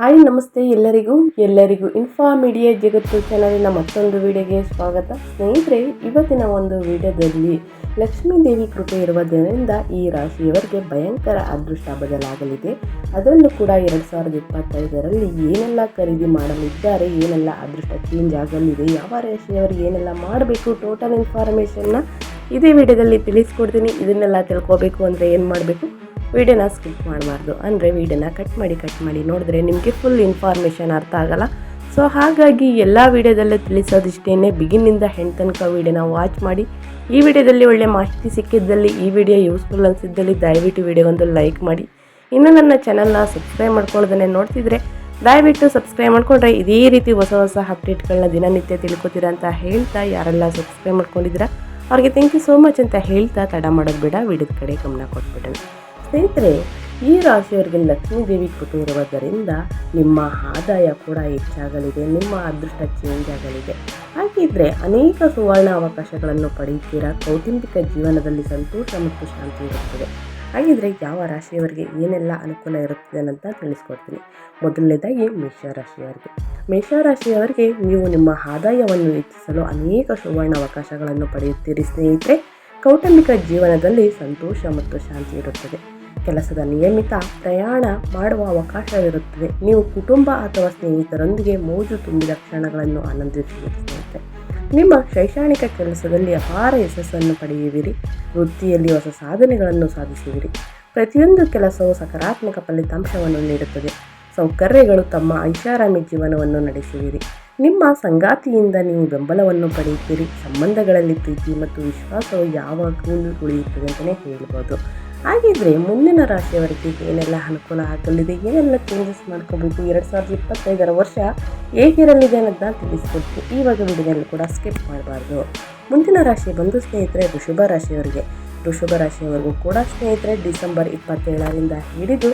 Hi, ನಮಸ್ತೆ ಎಲ್ಲರಿಗೂ. ಎಲ್ಲರಿಗೂ ಇನ್ಫಾ ಮೀಡಿಯಾ ಜಗತ್ತು ಚಾನಲಿನ ಮತ್ತೊಂದು ವಿಡಿಯೋಗೆ ಸ್ವಾಗತ. ಸ್ನೇಹಿತರೆ, ಇವತ್ತಿನ ಒಂದು ವಿಡಿಯೋದಲ್ಲಿ ಲಕ್ಷ್ಮೀ ದೇವಿ ಕೃಪೆ ಇರುವುದರಿಂದ ಈ ರಾಶಿಯವರಿಗೆ ಭಯಂಕರ ಅದೃಷ್ಟ ಬದಲಾಗಲಿದೆ. ಅದರಲ್ಲೂ ಕೂಡ ಎರಡು ಸಾವಿರದ ಇಪ್ಪತ್ತೈದರಲ್ಲಿ ಏನೆಲ್ಲ ಖರೀದಿ ಮಾಡಲಿದ್ದಾರೆ, ಏನೆಲ್ಲ ಅದೃಷ್ಟ ಚೇಂಜ್ ಆಗಲಿದೆ, ಯಾವ ರಾಶಿಯವರು ಏನೆಲ್ಲ ಮಾಡಬೇಕು ಟೋಟಲ್ ಇನ್ಫಾರ್ಮೇಷನ್ನ ಇದೇ ವಿಡಿಯೋದಲ್ಲಿ ತಿಳಿಸ್ಕೊಡ್ತೀನಿ. ಇದನ್ನೆಲ್ಲ ತಿಳ್ಕೋಬೇಕು ಅಂದರೆ ಏನು ಮಾಡಬೇಕು? ವಿಡಿಯೋನ ಸ್ಕಿಪ್ ಮಾಡಬಾರ್ದು. ಅಂದರೆ ವಿಡಿಯೋನ ಕಟ್ ಮಾಡಿ ಕಟ್ ಮಾಡಿ ನೋಡಿದ್ರೆ ನಿಮಗೆ ಫುಲ್ ಇನ್ಫಾರ್ಮೇಷನ್ ಅರ್ಥ ಆಗಲ್ಲ. ಸೊ ಹಾಗಾಗಿ ಎಲ್ಲ ವೀಡಿಯೋದಲ್ಲೇ ತಿಳಿಸೋದಿಷ್ಟೇ ಬಿಗಿನಿಂದ ಹೆಣ್ ತನಕ ವಿಡಿಯೋನ ವಾಚ್ ಮಾಡಿ. ಈ ವಿಡಿಯೋದಲ್ಲಿ ಒಳ್ಳೆ ಮಾಹಿತಿ ಸಿಕ್ಕಿದ್ದಲ್ಲಿ ಈ ವಿಡಿಯೋ ಯೂಸ್ಫುಲ್ ಅನಿಸಿದ್ದಲ್ಲಿ ದಯವಿಟ್ಟು ವಿಡಿಯೋಗೊಂದು ಲೈಕ್ ಮಾಡಿ. ಇನ್ನೂ ನನ್ನ ಚಾನಲ್ನ ಸಬ್ಸ್ಕ್ರೈಬ್ ಮಾಡ್ಕೊಳ್ಳೋದನ್ನೇ ನೋಡ್ತಿದ್ರೆ, ದಯವಿಟ್ಟು ಸಬ್ಸ್ಕ್ರೈಬ್ ಮಾಡ್ಕೊಂಡ್ರೆ ಇದೇ ರೀತಿ ಹೊಸ ಹೊಸ ಅಪ್ಡೇಟ್ಗಳನ್ನ ದಿನನಿತ್ಯ ತಿಳ್ಕೊತೀರಾ ಅಂತ ಹೇಳ್ತಾ ಯಾರೆಲ್ಲ ಸಬ್ಸ್ಕ್ರೈಬ್ ಮಾಡ್ಕೊಂಡಿದ್ದೀರಾ, ಅವ್ರಿಗೆ ಥ್ಯಾಂಕ್ ಯು ಸೋ ಮಚ್ ಅಂತ ಹೇಳ್ತಾ ತಡ ಮಾಡೋದು ಬೇಡ. ವಿಡಿಯೋದ ಕಡೆ ಗಮನ ಕೊಟ್ಬಿಡೋಣ. ಸ್ನೇಹಿತರೆ, ಈ ರಾಶಿಯವರಿಗೆ ಲಕ್ಷ್ಮೀ ದೇವಿ ಇರುವುದರಿಂದ ನಿಮ್ಮ ಆದಾಯ ಕೂಡ ಹೆಚ್ಚಾಗಲಿದೆ, ನಿಮ್ಮ ಅದೃಷ್ಟ ಚೇಂಜ್ ಆಗಲಿದೆ. ಹಾಗಿದ್ರೆ ಅನೇಕ ಸುವರ್ಣ ಅವಕಾಶಗಳನ್ನು ಪಡೆಯುತ್ತೀರಾ? ಕೌಟುಂಬಿಕ ಜೀವನದಲ್ಲಿ ಸಂತೋಷ ಮತ್ತು ಶಾಂತಿ ಇರುತ್ತದೆ. ಹಾಗಿದ್ರೆ ಯಾವ ರಾಶಿಯವರಿಗೆ ಏನೆಲ್ಲ ಅನುಕೂಲ ಇರುತ್ತದೆ ಅಂತ ತಿಳಿಸ್ಕೊಡ್ತೀನಿ. ಮೊದಲನೇದಾಗಿ ಮೇಷರಾಶಿಯವರಿಗೆ ಮೇಷರಾಶಿಯವರಿಗೆ ನೀವು ನಿಮ್ಮ ಆದಾಯವನ್ನು ಹೆಚ್ಚಿಸಲು ಅನೇಕ ಸುವರ್ಣ ಅವಕಾಶಗಳನ್ನು ಪಡೆಯುತ್ತೀರಿ ಸ್ನೇಹಿತರೆ. ಕೌಟುಂಬಿಕ ಜೀವನದಲ್ಲಿ ಸಂತೋಷ ಮತ್ತು ಶಾಂತಿ ಇರುತ್ತದೆ. ಕೆಲಸದ ನಿಯಮಿತ ಪ್ರಯಾಣ ಮಾಡುವ ಅವಕಾಶವಿರುತ್ತದೆ. ನೀವು ಕುಟುಂಬ ಅಥವಾ ಸ್ನೇಹಿತರೊಂದಿಗೆ ಮೋಜು ತುಂಬಿದ ಕ್ಷಣಗಳನ್ನು ಆನಂದಿಸುವಂತೆ ನಿಮ್ಮ ಶೈಕ್ಷಣಿಕ ಕೆಲಸದಲ್ಲಿ ಅಪಾರ ಯಶಸ್ಸನ್ನು ಪಡೆಯುವಿರಿ. ವೃತ್ತಿಯಲ್ಲಿ ಹೊಸ ಸಾಧನೆಗಳನ್ನು ಸಾಧಿಸುವಿರಿ. ಪ್ರತಿಯೊಂದು ಕೆಲಸವು ಸಕಾರಾತ್ಮಕ ಫಲಿತಾಂಶವನ್ನು ನೀಡುತ್ತದೆ. ಸೌಕರ್ಯಗಳು ತಮ್ಮ ಐಷಾರಾಮಿ ಜೀವನವನ್ನು ನಡೆಸುವಿರಿ. ನಿಮ್ಮ ಸಂಗಾತಿಯಿಂದ ನೀವು ಬೆಂಬಲವನ್ನು ಪಡೆಯುತ್ತೀರಿ. ಸಂಬಂಧಗಳಲ್ಲಿ ಪ್ರೀತಿ ಮತ್ತು ವಿಶ್ವಾಸವು ಯಾವಾಗಲೂ ಉಳಿಯುತ್ತದೆ ಅಂತಲೇ ಹೇಳ್ಬೋದು. ಹಾಗಿದ್ರೆ ಮುಂದಿನ ರಾಶಿಯವರಿಗೆ ಏನೆಲ್ಲ ಅನುಕೂಲ ಆಗಲಿದೆ, ಏನೆಲ್ಲ ಚೇಂಜಸ್ ಮಾಡ್ಕೋಬೇಕು, ಎರಡು ಸಾವಿರದ ಇಪ್ಪತ್ತೈದರ ವರ್ಷ ಹೇಗಿರಲಿದೆ ಅನ್ನೋದನ್ನ ತಿಳಿಸ್ಕೊಡ್ತೀವಿ. ಇವಾಗ ವಿಡಿಯೋದಲ್ಲಿ ಕೂಡ ಸ್ಕಿಪ್ ಮಾಡಬಾರ್ದು. ಮುಂದಿನ ರಾಶಿ ಬಂದು ಸ್ನೇಹಿತರೆ ಋಷಭ ರಾಶಿಯವರಿಗೆ. ಋಷಭ ರಾಶಿಯವರೆಗೂ ಕೂಡ ಸ್ನೇಹಿತರೆ ಡಿಸೆಂಬರ್ ಇಪ್ಪತ್ತೇಳರಿಂದ ಹಿಡಿದು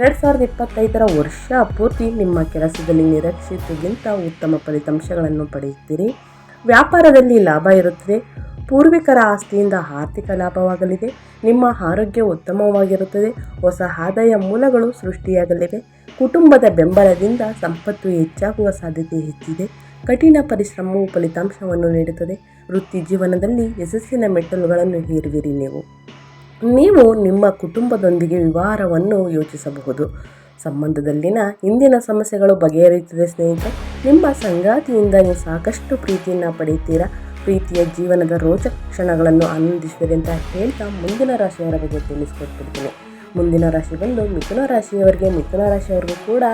ಎರಡು ಸಾವಿರದ ಇಪ್ಪತ್ತೈದರ ವರ್ಷ ಪೂರ್ತಿ ನಿಮ್ಮ ಕೆಲಸದಲ್ಲಿ ನಿರೀಕ್ಷಿತಗಿಂತ ಉತ್ತಮ ಫಲಿತಾಂಶಗಳನ್ನು ಪಡೆಯುತ್ತೀರಿ. ವ್ಯಾಪಾರದಲ್ಲಿ ಲಾಭ ಇರುತ್ತದೆ. ಪೂರ್ವಿಕರ ಆಸ್ತಿಯಿಂದ ಆರ್ಥಿಕ ಲಾಭವಾಗಲಿದೆ. ನಿಮ್ಮ ಆರೋಗ್ಯ ಉತ್ತಮವಾಗಿರುತ್ತದೆ. ಹೊಸ ಆದಾಯ ಮೂಲಗಳು ಸೃಷ್ಟಿಯಾಗಲಿವೆ. ಕುಟುಂಬದ ಬೆಂಬಲದಿಂದ ಸಂಪತ್ತು ಹೆಚ್ಚಾಗುವ ಸಾಧ್ಯತೆ ಹೆಚ್ಚಿದೆ. ಕಠಿಣ ಪರಿಶ್ರಮವು ಫಲಿತಾಂಶವನ್ನು ನೀಡುತ್ತದೆ. ವೃತ್ತಿ ಜೀವನದಲ್ಲಿ ಯಶಸ್ಸಿನ ಮೆಟ್ಟಲುಗಳನ್ನು ಹೇರುವಿರಿ ನೀವು. ನೀವು ನಿಮ್ಮ ಕುಟುಂಬದೊಂದಿಗೆ ವಿವಾಹವನ್ನು ಯೋಚಿಸಬಹುದು. ಸಂಬಂಧದಲ್ಲಿನ ಇಂದಿನ ಸಮಸ್ಯೆಗಳು ಬಗೆಹರಿಯುತ್ತದೆ ಸ್ನೇಹಿತರೆ. ನಿಮ್ಮ ಸಂಗಾತಿಯಿಂದ ನೀವು ಸಾಕಷ್ಟು ಪ್ರೀತಿಯನ್ನು ಪಡೆಯುತ್ತೀರಾ? ಪ್ರೀತಿಯ ಜೀವನದ ರೋಚಕ ಕ್ಷಣಗಳನ್ನು ಆನಂದಿಸಿದರೆ ಅಂತ ಹೇಳ್ತಾ ಮುಂದಿನ ರಾಶಿಯವರ ಬಗ್ಗೆ ತಿಳಿಸ್ಕೊಟ್ಬಿಡ್ತೀನಿ. ಮುಂದಿನ ರಾಶಿ ಬಂದು ಮಿಥುನ ರಾಶಿಯವರಿಗೆ, ಮಿಥುನ ರಾಶಿಯವರಿಗೂ ಕೂಡ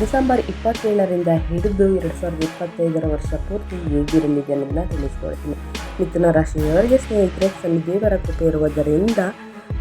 ಡಿಸೆಂಬರ್ ಇಪ್ಪತ್ತೇಳರಿಂದ ಹಿಡಿದು ಎರಡು ಸಾವಿರದ ಇಪ್ಪತ್ತೈದರ ವರ್ಷ ಪೂರ್ತಿ ಹೇಗಿರಲಿದೆ ಅನ್ನೋದನ್ನ ತಿಳಿಸ್ಕೊಳ್ತೀನಿ ಮಿಥುನ ರಾಶಿಯವರಿಗೆ ಸ್ನೇಹಿತರೆ ದೇವರ ಕೃಪೆ ಇರುವುದರಿಂದ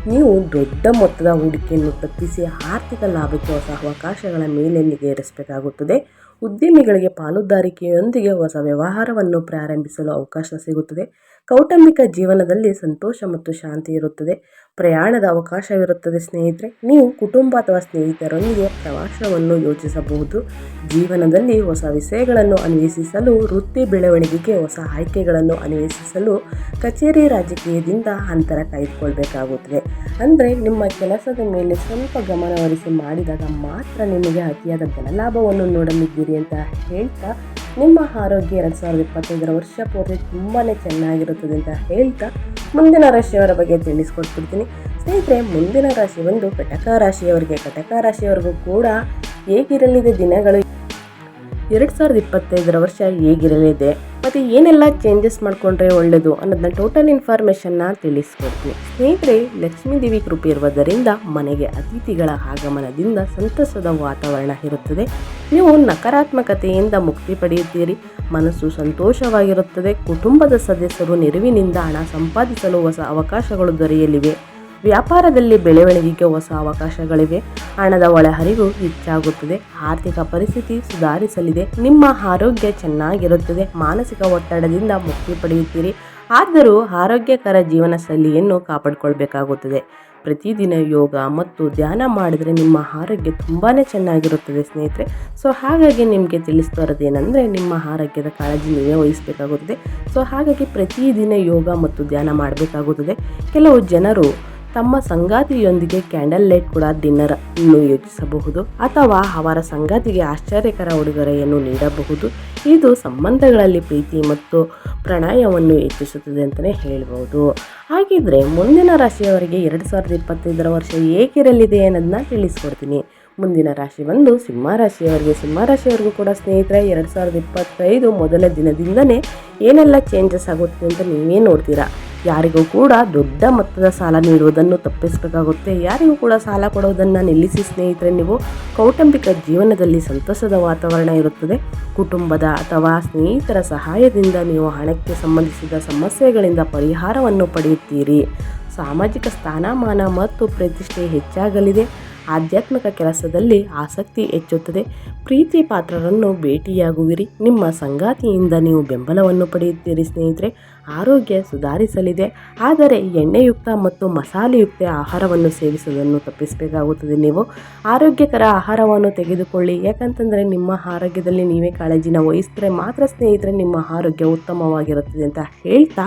ನೀವು ದೊಡ್ಡ ಮೊತ್ತದ ಹೂಡಿಕೆಯನ್ನು ತಪ್ಪಿಸಿ ಆರ್ಥಿಕ ಲಾಭಕ್ಕೆ ಹೊಸ ಅವಕಾಶಗಳ ಮೇಲೆ ನಿಗೆ ಇರಿಸಬೇಕಾಗುತ್ತದೆ ಉದ್ಯಮಿಗಳಿಗೆ ಪಾಲುದಾರಿಕೆಯೊಂದಿಗೆ ಹೊಸ ವ್ಯವಹಾರವನ್ನು ಪ್ರಾರಂಭಿಸಲು ಅವಕಾಶ ಸಿಗುತ್ತದೆ. ಕೌಟುಂಬಿಕ ಜೀವನದಲ್ಲಿ ಸಂತೋಷ ಮತ್ತು ಶಾಂತಿ ಇರುತ್ತದೆ. ಪ್ರಯಾಣದ ಅವಕಾಶವಿರುತ್ತದೆ ಸ್ನೇಹಿತರೆ. ನೀವು ಕುಟುಂಬ ಅಥವಾ ಸ್ನೇಹಿತರೊಂದಿಗೆ ಪ್ರವಾಸವನ್ನು ಯೋಚಿಸಬಹುದು ಜೀವನದಲ್ಲಿ ಹೊಸ ವಿಷಯಗಳನ್ನು ಅನ್ವೇಷಿಸಲು, ವೃತ್ತಿ ಬೆಳವಣಿಗೆಗೆ ಹೊಸ ಆಯ್ಕೆಗಳನ್ನು ಅನ್ವೇಷಿಸಲು ಕಚೇರಿ ರಾಜಕೀಯದಿಂದ ಅಂತರ ಕಾಯ್ದುಕೊಳ್ಬೇಕಾಗುತ್ತದೆ. ಅಂದರೆ ನಿಮ್ಮ ಕೆಲಸದ ಮೇಲೆ ಸ್ವಲ್ಪ ಗಮನಹರಿಸಿ ಮಾಡಿದಾಗ ಮಾತ್ರ ನಿಮಗೆ ಅತಿಯಾದ ಧನಲಾಭವನ್ನು ನೋಡಲಿದ್ದೀರಿ ಅಂತ ಹೇಳ್ತಾ ನಿಮ್ಮ ಆರೋಗ್ಯ ಎರಡು ಸಾವಿರದ ಇಪ್ಪತ್ತೈದರ ವರ್ಷ ಪೂರ್ತಿ ತುಂಬಾ ಚೆನ್ನಾಗಿರುತ್ತದೆ ಅಂತ ಹೇಳ್ತಾ ಮುಂದಿನ ರಾಶಿಯವರ ಬಗ್ಗೆ ತಿಳಿಸ್ಕೊಟ್ಬಿಡ್ತೀನಿ. ಸ್ನೇಹಿತರೆ, ಮುಂದಿನ ರಾಶಿ ಬಂದು ಕಟಕ ರಾಶಿಯವರಿಗೆ, ಕಟಕ ರಾಶಿಯವರೆಗೂ ಕೂಡ ಹೇಗಿರಲಿದೆ ದಿನಗಳು. ಎರಡು ಸಾವಿರದ ಇಪ್ಪತ್ತೈದರ ವರ್ಷ ಹೇಗಿರಲಿದೆ ಮತ್ತು ಏನೆಲ್ಲ ಚೇಂಜಸ್ ಮಾಡಿಕೊಂಡ್ರೆ ಒಳ್ಳೆಯದು ಅನ್ನೋದನ್ನ ಟೋಟಲ್ ಇನ್ಫಾರ್ಮೇಷನ್ನ ತಿಳಿಸ್ಕೊಡ್ತೀನಿ. ಸ್ನೇಹಿತರೆ, ಲಕ್ಷ್ಮೀ ದೇವಿ ಕೃಪೆ ಇರುವುದರಿಂದ ಮನೆಗೆ ಅತಿಥಿಗಳ ಆಗಮನದಿಂದ ಸಂತಸದ ವಾತಾವರಣ ಇರುತ್ತದೆ. ನೀವು ನಕಾರಾತ್ಮಕತೆಯಿಂದ ಮುಕ್ತಿ ಪಡೆಯುತ್ತೀರಿ. ಮನಸ್ಸು ಸಂತೋಷವಾಗಿರುತ್ತದೆ. ಕುಟುಂಬದ ಸದಸ್ಯರು ನೆರವಿನಿಂದ ಹಣ ಸಂಪಾದಿಸಲು ಹೊಸ ಅವಕಾಶಗಳು ದೊರೆಯಲಿವೆ. ವ್ಯಾಪಾರದಲ್ಲಿ ಬೆಳವಣಿಗೆಗೆ ಹೊಸ ಅವಕಾಶಗಳಿವೆ. ಹಣದ ಒಳಹರಿವು ಹೆಚ್ಚಾಗುತ್ತದೆ. ಆರ್ಥಿಕ ಪರಿಸ್ಥಿತಿ ಸುಧಾರಿಸಲಿದೆ. ನಿಮ್ಮ ಆರೋಗ್ಯ ಚೆನ್ನಾಗಿರುತ್ತದೆ. ಮಾನಸಿಕ ಒತ್ತಡದಿಂದ ಮುಕ್ತಿ ಪಡೆಯುತ್ತೀರಿ. ಆದರೂ ಆರೋಗ್ಯಕರ ಜೀವನ ಶೈಲಿಯನ್ನು ಕಾಪಾಡಿಕೊಳ್ಬೇಕಾಗುತ್ತದೆ. ಪ್ರತಿದಿನ ಯೋಗ ಮತ್ತು ಧ್ಯಾನ ಮಾಡಿದರೆ ನಿಮ್ಮ ಆರೋಗ್ಯ ತುಂಬಾ ಚೆನ್ನಾಗಿರುತ್ತದೆ ಸ್ನೇಹಿತರೆ. ಸೊ, ಹಾಗಾಗಿ ನಿಮಗೆ ತಿಳಿಸ್ತಾ ಇರೋದೇನೆಂದರೆ ನಿಮ್ಮ ಆರೋಗ್ಯದ ಕಾಳಜಿ ನೀವೇ ವಹಿಸಬೇಕಾಗುತ್ತದೆ. ಸೊ, ಹಾಗಾಗಿ ಪ್ರತಿದಿನ ಯೋಗ ಮತ್ತು ಧ್ಯಾನ ಮಾಡಬೇಕಾಗುತ್ತದೆ. ಕೆಲವು ಜನರು ತಮ್ಮ ಸಂಗಾತಿಯೊಂದಿಗೆ ಕ್ಯಾಂಡಲ್ ಲೈಟ್ ಕೂಡ ಡಿನ್ನರ್ ಅನ್ನು ಯೋಚಿಸಬಹುದು ಅಥವಾ ಅವರ ಸಂಗಾತಿಗೆ ಆಶ್ಚರ್ಯಕರ ಉಡುಗೊರೆಯನ್ನು ನೀಡಬಹುದು. ಇದು ಸಂಬಂಧಗಳಲ್ಲಿ ಪ್ರೀತಿ ಮತ್ತು ಪ್ರಣಯವನ್ನು ಹೆಚ್ಚಿಸುತ್ತದೆ ಅಂತಲೇ ಹೇಳಬಹುದು. ಹಾಗಿದ್ರೆ ಮುಂದಿನ ರಾಶಿಯವರಿಗೆ ಎರಡು ಸಾವಿರದ ಇಪ್ಪತ್ತೈದರ ವರ್ಷ ಏಕಿರಲಿದೆ ಅನ್ನೋದನ್ನ ತಿಳಿಸ್ಕೊಡ್ತೀನಿ. ಮುಂದಿನ ರಾಶಿ ಬಂದು ಸಿಂಹ ರಾಶಿಯವರಿಗೆ. ಸಿಂಹ ರಾಶಿಯವರಿಗೂ ಕೂಡ ಸ್ನೇಹಿತರೆ, ಎರಡು ಸಾವಿರದ ಇಪ್ಪತ್ತೈದು ಮೊದಲ ದಿನದಿಂದನೇ ಏನೆಲ್ಲ ಚೇಂಜಸ್ ಆಗುತ್ತೆ ಅಂತ ನೀವೇ ನೋಡ್ತೀರಾ? ಯಾರಿಗೂ ಕೂಡ ದೊಡ್ಡ ಮೊತ್ತದ ಸಾಲ ನೀಡುವುದನ್ನು ತಪ್ಪಿಸಬೇಕಾಗುತ್ತೆ. ಯಾರಿಗೂ ಕೂಡ ಸಾಲ ಕೊಡುವುದನ್ನು ನಿಲ್ಲಿಸಿ ಸ್ನೇಹಿತರೆ, ನೀವು ಕೌಟುಂಬಿಕ ಜೀವನದಲ್ಲಿ ಸಂತಸದ ವಾತಾವರಣ ಇರುತ್ತದೆ. ಕುಟುಂಬದ ಅಥವಾ ಸ್ನೇಹಿತರ ಸಹಾಯದಿಂದ ನೀವು ಹಣಕ್ಕೆ ಸಂಬಂಧಿಸಿದ ಸಮಸ್ಯೆಗಳಿಂದ ಪರಿಹಾರವನ್ನು ಪಡೆಯುತ್ತೀರಿ. ಸಾಮಾಜಿಕ ಸ್ಥಾನಮಾನ ಮತ್ತು ಪ್ರತಿಷ್ಠೆ ಹೆಚ್ಚಾಗಲಿದೆ. ಆಧ್ಯಾತ್ಮಿಕ ಕೆಲಸದಲ್ಲಿ ಆಸಕ್ತಿ ಹೆಚ್ಚುತ್ತದೆ. ಪ್ರೀತಿ ಪಾತ್ರರನ್ನು ಭೇಟಿಯಾಗುವಿರಿ. ನಿಮ್ಮ ಸಂಗಾತಿಯಿಂದ ನೀವು ಬೆಂಬಲವನ್ನು ಪಡೆಯುತ್ತೀರಿ ಸ್ನೇಹಿತರೆ. ಆರೋಗ್ಯ ಸುಧಾರಿಸಲಿದೆ. ಆದರೆ ಎಣ್ಣೆಯುಕ್ತ ಮತ್ತು ಮಸಾಲೆಯುಕ್ತ ಆಹಾರವನ್ನು ಸೇವಿಸುವುದನ್ನು ತಪ್ಪಿಸಬೇಕಾಗುತ್ತದೆ ನೀವು. ಆರೋಗ್ಯಕರ ಆಹಾರವನ್ನು ತೆಗೆದುಕೊಳ್ಳಿ. ಯಾಕಂತಂದರೆ ನಿಮ್ಮ ಆರೋಗ್ಯದಲ್ಲಿ ನೀವೇ ಕಾಳಜಿನ ವಹಿಸಿದರೆ ಮಾತ್ರ ಸ್ನೇಹಿತರೆ ನಿಮ್ಮ ಆರೋಗ್ಯ ಉತ್ತಮವಾಗಿರುತ್ತದೆ ಅಂತ ಹೇಳ್ತಾ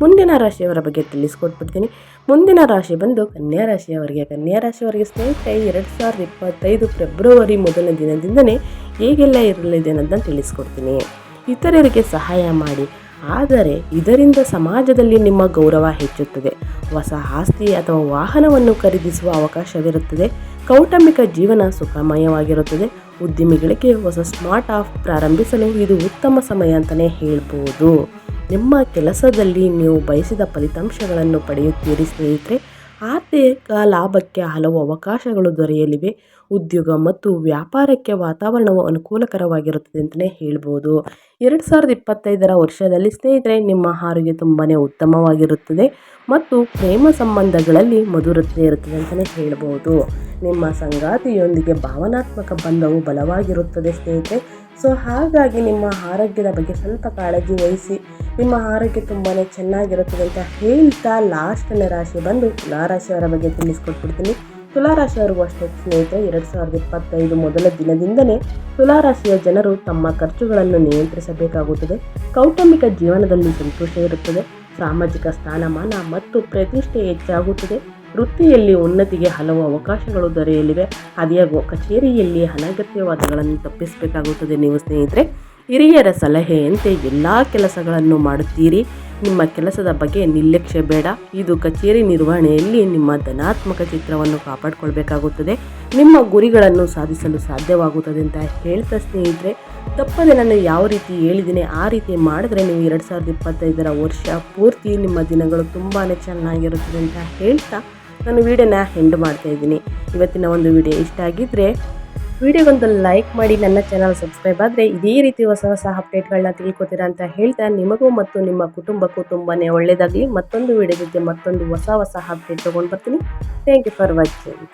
ಮುಂದಿನ ರಾಶಿಯವರ ಬಗ್ಗೆ ತಿಳಿಸ್ಕೊಟ್ಬಿಡ್ತೀನಿ. ಮುಂದಿನ ರಾಶಿ ಬಂದು ಕನ್ಯಾ ರಾಶಿಯವರಿಗೆ. ಕನ್ಯಾ ರಾಶಿಯವರಿಗೆ ಸ್ನೇಹಿತರೆ, ಎರಡು ಸಾವಿರದ ಇಪ್ಪತ್ತೈದು ಫೆಬ್ರವರಿ ಮೊದಲ ದಿನದಿಂದನೇ ಹೇಗೆಲ್ಲ ಇರಲಿದೆ ಅನ್ನೋದನ್ನು ತಿಳಿಸ್ಕೊಡ್ತೀನಿ. ಇತರರಿಗೆ ಸಹಾಯ ಮಾಡಿ. ಆದರೆ ಇದರಿಂದ ಸಮಾಜದಲ್ಲಿ ನಿಮ್ಮ ಗೌರವ ಹೆಚ್ಚುತ್ತದೆ. ಹೊಸ ಆಸ್ತಿ ಅಥವಾ ವಾಹನವನ್ನು ಖರೀದಿಸುವ ಅವಕಾಶವಿರುತ್ತದೆ. ಕೌಟುಂಬಿಕ ಜೀವನ ಸುಖಮಯವಾಗಿರುತ್ತದೆ. ಉದ್ಯಮಿಗಳಿಗೆ ಹೊಸ ಸ್ಮಾರ್ಟ್ ಆಫ್ ಪ್ರಾರಂಭಿಸಲು ಇದು ಉತ್ತಮ ಸಮಯ ಅಂತಲೇ ಹೇಳ್ಬೋದು. ನಿಮ್ಮ ಕೆಲಸದಲ್ಲಿ ನೀವು ಬಯಸಿದ ಫಲಿತಾಂಶಗಳನ್ನು ಪಡೆಯುತ್ತೀರಿ, ಸ್ನೇಹಿತರೆ. ಆರ್ಥಿಕ ಲಾಭಕ್ಕೆ ಹಲವು ಅವಕಾಶಗಳು ದೊರೆಯಲಿವೆ. ಉದ್ಯೋಗ ಮತ್ತು ವ್ಯಾಪಾರಕ್ಕೆ ವಾತಾವರಣವು ಅನುಕೂಲಕರವಾಗಿರುತ್ತದೆ ಅಂತಲೇ ಹೇಳ್ಬೋದು. ಎರಡು ಸಾವಿರದ ಇಪ್ಪತ್ತೈದರ ವರ್ಷದಲ್ಲಿ, ಸ್ನೇಹಿತರೆ, ನಿಮ್ಮ ಆರೋಗ್ಯ ತುಂಬಾ ಉತ್ತಮವಾಗಿರುತ್ತದೆ ಮತ್ತು ಪ್ರೇಮ ಸಂಬಂಧಗಳಲ್ಲಿ ಮಧುರತೆ ಇರುತ್ತದೆ ಅಂತಲೇ ಹೇಳ್ಬೋದು. ನಿಮ್ಮ ಸಂಗಾತಿಯೊಂದಿಗೆ ಭಾವನಾತ್ಮಕ ಬಂಧವು ಬಲವಾಗಿರುತ್ತದೆ, ಸ್ನೇಹಿತರೆ. ಸೊ ಹಾಗಾಗಿ ನಿಮ್ಮ ಆರೋಗ್ಯದ ಬಗ್ಗೆ ಸ್ವಲ್ಪ ಕಾಳಜಿ ವಹಿಸಿ, ನಿಮ್ಮ ಆರೋಗ್ಯ ತುಂಬಾ ಚೆನ್ನಾಗಿರುತ್ತದೆ ಅಂತ ಹೇಳ್ತಾ ಲಾಸ್ಟನೇ ರಾಶಿ ಬಂದು ತುಲಾರಾಶಿಯವರ ಬಗ್ಗೆ ತಿಳಿಸ್ಕೊಟ್ಬಿಡ್ತೀನಿ. ತುಲಾರಾಶಿಯವರಿಗೂ ಅಷ್ಟೇ ಸ್ನೇಹಿತರೆ, ಎರಡು ಸಾವಿರದ ಇಪ್ಪತ್ತೈದು ಮೊದಲ ದಿನದಿಂದಲೇ ತುಲಾರಾಶಿಯ ಜನರು ತಮ್ಮ ಖರ್ಚುಗಳನ್ನು ನಿಯಂತ್ರಿಸಬೇಕಾಗುತ್ತದೆ. ಕೌಟುಂಬಿಕ ಜೀವನದಲ್ಲಿ ಸಂತೋಷ ಇರುತ್ತದೆ, ಸಾಮಾಜಿಕ ಸ್ಥಾನಮಾನ ಮತ್ತು ಪ್ರತಿಷ್ಠೆ ಹೆಚ್ಚಾಗುತ್ತದೆ. ವೃತ್ತಿಯಲ್ಲಿ ಉನ್ನತಿಗೆ ಹಲವು ಅವಕಾಶಗಳು ದೊರೆಯಲಿವೆ. ಅದಿಯಾಗುವ ಕಚೇರಿಯಲ್ಲಿ ಅನಗತ್ಯವಾದಗಳನ್ನು ತಪ್ಪಿಸಬೇಕಾಗುತ್ತದೆ. ನೀವು ಸ್ನೇಹಿತರೆ, ಹಿರಿಯರ ಸಲಹೆಯಂತೆ ಎಲ್ಲ ಕೆಲಸಗಳನ್ನು ಮಾಡುತ್ತೀರಿ. ನಿಮ್ಮ ಕೆಲಸದ ಬಗ್ಗೆ ನಿರ್ಲಕ್ಷ್ಯ ಬೇಡ. ಇದು ಕಚೇರಿ ನಿರ್ವಹಣೆಯಲ್ಲಿ ನಿಮ್ಮ ಧನಾತ್ಮಕ ಚಿತ್ರವನ್ನು ಕಾಪಾಡಿಕೊಳ್ಬೇಕಾಗುತ್ತದೆ. ನಿಮ್ಮ ಗುರಿಗಳನ್ನು ಸಾಧಿಸಲು ಸಾಧ್ಯವಾಗುತ್ತದೆ ಅಂತ ಹೇಳ್ತಾ ಸ್ನೇಹಿತರೆ, ತಪ್ಪದೆ ನಾನು ಯಾವ ರೀತಿ ಹೇಳಿದ್ದೀನಿ, ಆ ರೀತಿ ಮಾಡಿದ್ರೆ ನೀವು ಎರಡು ಸಾವಿರದ ಇಪ್ಪತ್ತೈದರ ವರ್ಷ ಪೂರ್ತಿ ನಿಮ್ಮ ದಿನಗಳು ತುಂಬಾ ಚೆನ್ನಾಗಿರುತ್ತದೆ ಅಂತ ಹೇಳ್ತಾ ನಾನು ವೀಡಿಯೋನ ಮಾಡ್ತಾ ಇದ್ದೀನಿ. ಇವತ್ತಿನ ಒಂದು ವಿಡಿಯೋ ಇಷ್ಟ ಆಗಿದ್ದರೆ ವಿಡಿಯೋಗೊಂದು ಲೈಕ್ ಮಾಡಿ, ನನ್ನ ಚಾನಲ್ ಸಬ್ಸ್ಕ್ರೈಬ್ ಆದರೆ ಇದೇ ರೀತಿ ಹೊಸ ಹೊಸ ಅಪ್ಡೇಟ್ಗಳನ್ನ ತಿಳ್ಕೊತೀರಾ ಅಂತ ಹೇಳ್ತಾ ನಿಮಗೂ ಮತ್ತು ನಿಮ್ಮ ಕುಟುಂಬಕ್ಕೂ ತುಂಬಾ ಒಳ್ಳೆಯದಾಗಲಿ ಮತ್ತೊಂದು ವಿಡಿಯೋ ಜೊತೆ ಮತ್ತೊಂದು ಹೊಸ ಹೊಸ ಅಪ್ಡೇಟ್ ತೊಗೊಂಡು ಬರ್ತೀನಿ. Thank you for watching